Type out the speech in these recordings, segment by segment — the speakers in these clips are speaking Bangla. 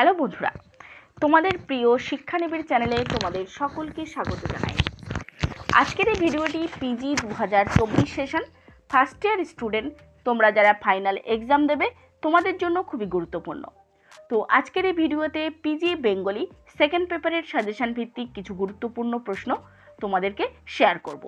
হ্যালো বন্ধুরা, তোমাদের প্রিয় শিক্ষানিবিড় চ্যানেলে তোমাদের সকলকে স্বাগত জানাই। আজকের এই ভিডিওটি পিজি দু হাজার চব্বিশ সেশন ফার্স্ট ইয়ার স্টুডেন্ট তোমরা যারা ফাইনাল এক্সাম দেবে, তোমাদের জন্য খুবই গুরুত্বপূর্ণ। তো আজকের এই ভিডিওতে পিজি বেঙ্গলি সেকেন্ড পেপারের সাজেশন ভিত্তিক কিছু গুরুত্বপূর্ণ প্রশ্ন তোমাদেরকে শেয়ার করব।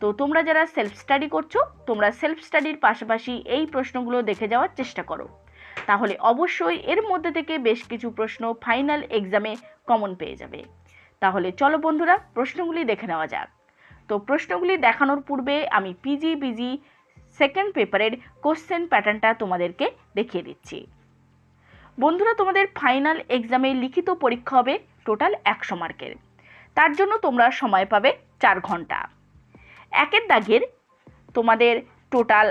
তো তোমরা যারা সেলফ স্টাডি করছ, তোমরা সেলফ স্টাডির পাশাপাশি এই প্রশ্নগুলো দেখে যাওয়ার চেষ্টা করো। তাহলে অবশ্যই এর মধ্যে থেকে বেশ কিছু প্রশ্ন ফাইনাল এক্সামে কমন পেয়ে যাবে। তাহলে চলো বন্ধুরা, প্রশ্নগুলি দেখে নেওয়া যাক। তো প্রশ্নগুলি দেখানোর পূর্বে আমি পিজি বিজি সেকেন্ড পেপারের কোশ্চেন প্যাটার্নটা তোমাদেরকে দেখিয়ে দিচ্ছি। বন্ধুরা, তোমাদের ফাইনাল এক্সামে লিখিত পরীক্ষা হবে টোটাল একশো মার্কের। তার জন্য তোমরা সময় পাবে চার ঘণ্টা। একের দাগের তোমাদের টোটাল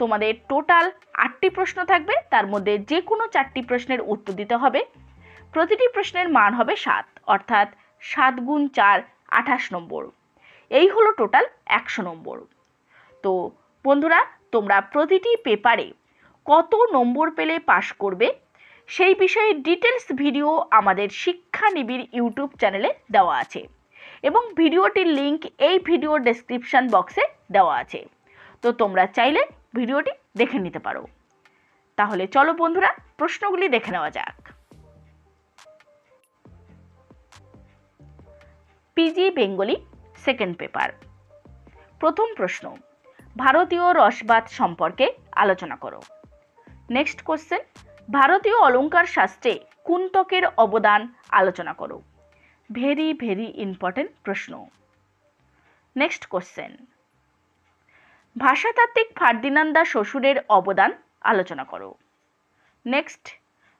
তোমাদের টোটাল আটটি প্রশ্ন থাকবে, তার মধ্যে যে কোনো চারটি প্রশ্নের উত্তর দিতে হবে। প্রতিটি প্রশ্নের মান হবে সাত, অর্থাৎ সাত গুণ চার, আঠাশ নম্বর। এই হলো টোটাল একশো নম্বর। তো বন্ধুরা, তোমরা প্রতিটি পেপারে কত নম্বর পেলে পাশ করবে, সেই বিষয়ে ডিটেলস ভিডিও আমাদের শিক্ষা নিবিড় ইউটিউব চ্যানেলে দেওয়া আছে এবং ভিডিওটির লিংক এই ভিডিও ডেসক্রিপশন বক্সে দেওয়া আছে। তো তোমরা চাইলে ভিডিওটি দেখে নিতে পারো। তাহলে চলো বন্ধুরা, প্রশ্নগুলি দেখে নেওয়া যাক। পিজি বেঙ্গলি সেকেন্ড পেপার প্রথম প্রশ্ন, ভারতীয় রসবাদ সম্পর্কে আলোচনা করো। নেক্সট কোশ্চেন ভারতীয় অলঙ্কার শাস্ত্রে কুন্তকের অবদান আলোচনা করো। ভেরি ভেরি ইম্পর্টেন্ট প্রশ্ন। নেক্সট কোশ্চেন ভাষাতাত্ত্বিক ফার্দিনান্দা শ্বশুরের অবদান আলোচনা করো। নেক্সট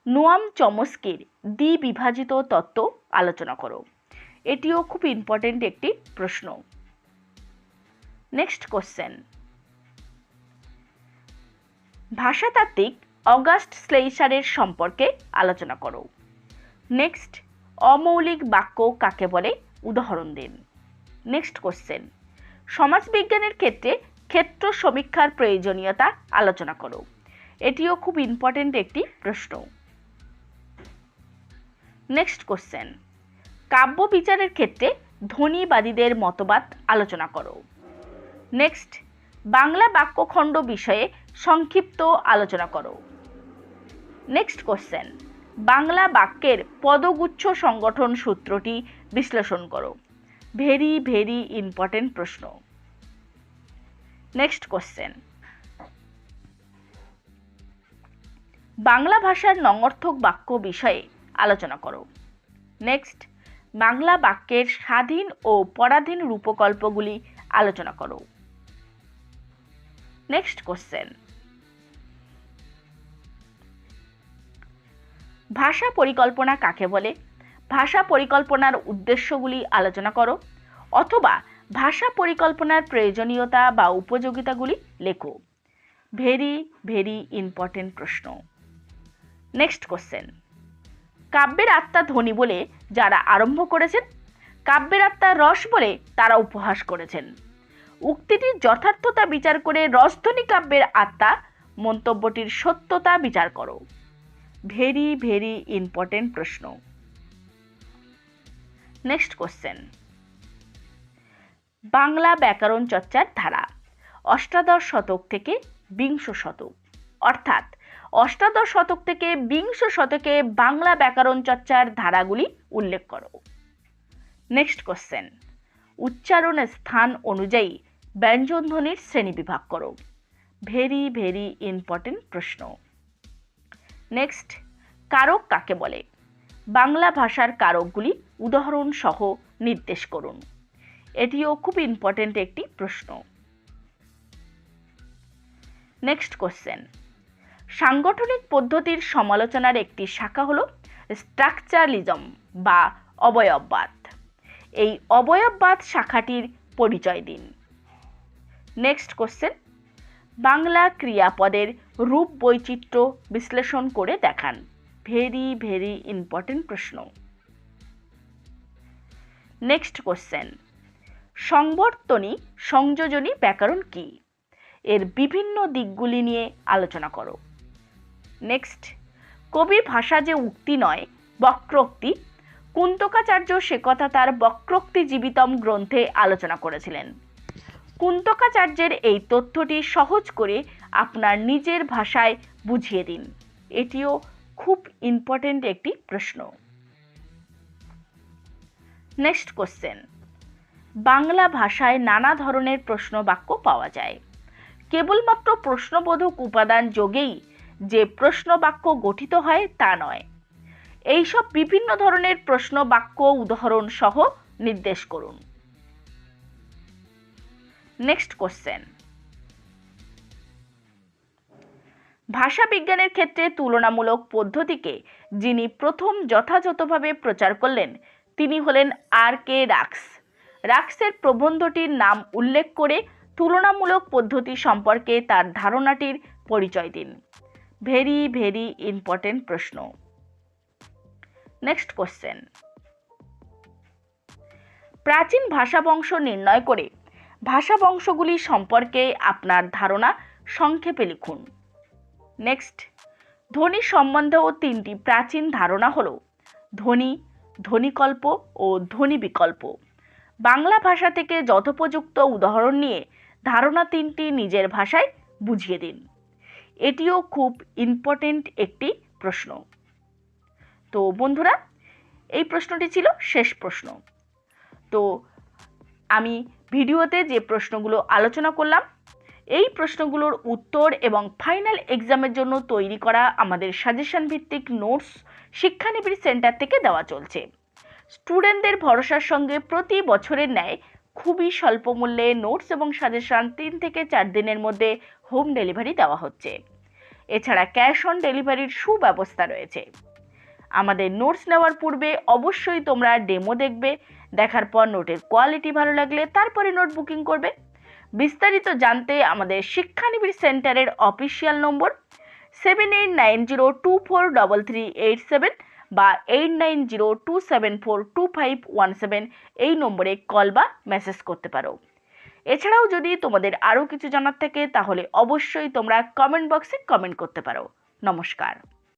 নোয়াম চমস্কির দ্বিবিভাজিত তত্ত্ব আলোচনা করো। এটিও খুব ইম্পর্টেন্ট একটি প্রশ্ন। নেক্সট কোশ্চেন ভাষাতাত্ত্বিক অগাস্ট স্লেইসারের সম্পর্কে আলোচনা করো। নেক্সট অমৌলিক বাক্য কাকে বলে? উদাহরণ দিন। নেক্সট কোশ্চেন সমাজবিজ্ঞানের ক্ষেত্রে ক্ষেত্র সমীক্ষার প্রয়োজনীয়তা আলোচনা করো। এটিও খুব ইম্পর্টেন্ট একটি প্রশ্ন। নেক্সট কোশ্চেন কাব্য বিচারের ক্ষেত্রে ধনীবাদীদের মতবাদ আলোচনা করো। নেক্সট বাংলা বাক্যখণ্ড বিষয়ে সংক্ষিপ্ত আলোচনা করো। নেক্সট কোশ্চেন বাংলা বাক্যের পদগুচ্ছ সংগঠন সূত্রটি বিশ্লেষণ করো। ভেরি ভেরি ইম্পর্টেন্ট প্রশ্ন। নেক্সট কোশ্চেন বাংলা ভাষার নঙর্থক বাক্য বিষয়ে আলোচনা করো। নেক্সট বাংলা বাক্যের স্বাধীন ও পরাধীন রূপকল্পগুলি আলোচনা করো। নেক্সট কোশ্চেন ভাষা পরিকল্পনা কাকে বলে? ভাষা পরিকল্পনার উদ্দেশ্যগুলি আলোচনা করো। অথবা ভাষা পরিকল্পনার প্রয়োজনীয়তা বা উপযোগিতাগুলি লেখো। ভেরি ভেরি ইম্পর্টেন্ট প্রশ্ন। নেক্সট কোশ্চেন কাব্যের আত্মা ধ্বনি বলে যারা আরম্ভ করেছেন, কাব্যের আত্মা রস বলে তারা উপহাস করেছেন। উক্তিটির যথার্থতা বিচার করে রসধ্বনি কাব্যের আত্মা মন্তব্যটির সত্যতা বিচার করো। ভেরি ভেরি ইম্পর্টেন্ট প্রশ্ন। নেক্সট কোশ্চেন বাংলা ব্যাকরণ চর্চার ধারা, অষ্টাদশ শতক থেকে বিংশ শতক। অর্থাৎ, অষ্টাদশ শতক থেকে বিংশ শতকে বাংলা ব্যাকরণ চর্চার ধারাগুলি উল্লেখ করো। নেক্সট কোশ্চেন উচ্চারণের স্থান অনুযায়ী ব্যঞ্জনধ্বনির শ্রেণি বিভাগ করো। ভেরি ভেরি ইম্পর্টেন্ট প্রশ্ন। নেক্সট কারক কাকে বলে? বাংলা ভাষার কারকগুলি উদাহরণ সহ নির্দেশ করুন। এটিও খুব ইম্পর্টেন্ট একটি প্রশ্ন। নেক্সট কোশ্চেন সাংগঠনিক পদ্ধতির সমালোচনার একটি শাখা হলো স্ট্রাকচারালিজম বা অবয়ববাদ। এই অবয়ববাদ শাখাটির পরিচয় দিন। নেক্সট কোশ্চেন বাংলা ক্রিয়াপদের রূপ বৈচিত্র্য বিশ্লেষণ করে দেখান। ভেরি ভেরি ইম্পর্টেন্ট প্রশ্ন। নেক্সট কোশ্চেন সংবর্তনী, সংযোজনী ব্যাকরণ কি? এর বিভিন্ন দিকগুলি নিয়ে আলোচনা করো। নেক্সট কবির ভাষা যে উক্তি নয়, বক্রোক্তি, কুন্তকাচার্য সে কথা তার বক্রোক্তি জীবিতম গ্রন্থে আলোচনা করেছিলেন। কুন্তকাচার্যের এই তথ্যটি সহজ করে আপনার নিজের ভাষায় বুঝিয়ে দিন। এটিও খুব ইম্পর্টেন্ট একটি প্রশ্ন। নেক্সট কোশ্চেন বাংলা ভাষায় নানা ধরনের প্রশ্ন বাক্য পাওয়া যায়। কেবলমাত্র প্রশ্নবোধক উপাদান যোগেই যে প্রশ্ন বাক্য গঠিত হয় তা নয়। এইসব বিভিন্ন ধরনের প্রশ্ন বাক্য উদাহরণ সহ নির্দেশ করুন। নেক্সট কোশ্চেন ভাষা বিজ্ঞানের ক্ষেত্রে তুলনামূলক পদ্ধতিকে যিনি প্রথম যথাযথভাবে প্রচার করলেন, তিনি হলেন আর কে রাক্স। রাক্সের প্রবন্ধটির নাম উল্লেখ করে তুলনামূলক পদ্ধতি সম্পর্কে তার ধারণাটির পরিচয় দিন। ভেরি ভেরি ইম্পর্টেন্ট প্রশ্ন। Next question. প্রাচীন ভাষা বংশ নির্ণয় করে ভাষা বংশগুলি সম্পর্কে আপনার ধারণা সংক্ষেপে লিখুন। নেক্সট। ধ্বনি সম্বন্ধেও তিনটি প্রাচীন ধারণা হল ধ্বনি, ধ্বনিকল্প ও ধ্বনি বিকল্প। বাংলা ভাষা থেকে যথোপযুক্ত উদাহরণ নিয়ে ধারণা তিনটি নিজের ভাষায় বুঝিয়ে দিন। এটিও খুব ইম্পর্টেন্ট একটি প্রশ্ন। তো বন্ধুরা, এই প্রশ্নটি ছিল শেষ প্রশ্ন। তো আমি ভিডিওতে যে প্রশ্নগুলো আলোচনা করলাম, এই প্রশ্নগুলোর উত্তর এবং ফাইনাল এক্সামের জন্য তৈরি করা আমাদের সাজেশন ভিত্তিক নোটস শিক্ষানিবিড় সেন্টার থেকে দেওয়া চলছে। স্টুডেন্টদের ভরসার সঙ্গে প্রতি বছরের ন্যায় খুবই স্বল্প মূল্যে নোটস এবং সাজেশন তিন থেকে চার দিনের মধ্যে হোম ডেলিভারি দেওয়া হচ্ছে। এছাড়া ক্যাশ অন ডেলিভারির সুব্যবস্থা রয়েছে। আমাদের নোটস নেওয়ার পূর্বে অবশ্যই তোমরা ডেমো দেখবে, দেখার পর নোটের কোয়ালিটি ভালো লাগলে তারপরে নোট বুকিং করবে। বিস্তারিত জানতে আমাদের শিক্ষানিবিড় সেন্টারের official number seven eight nine zero two four double three eight seven বা eight nine zero two seven four two five one seven এই নম্বরে কল বা মেসেজ করতে পারো। এছাড়াও যদি তোমাদের আরও কিছু জানার থাকে, তাহলে অবশ্যই তোমরা কমেন্ট বক্সে কমেন্ট করতে পারো। নমস্কার।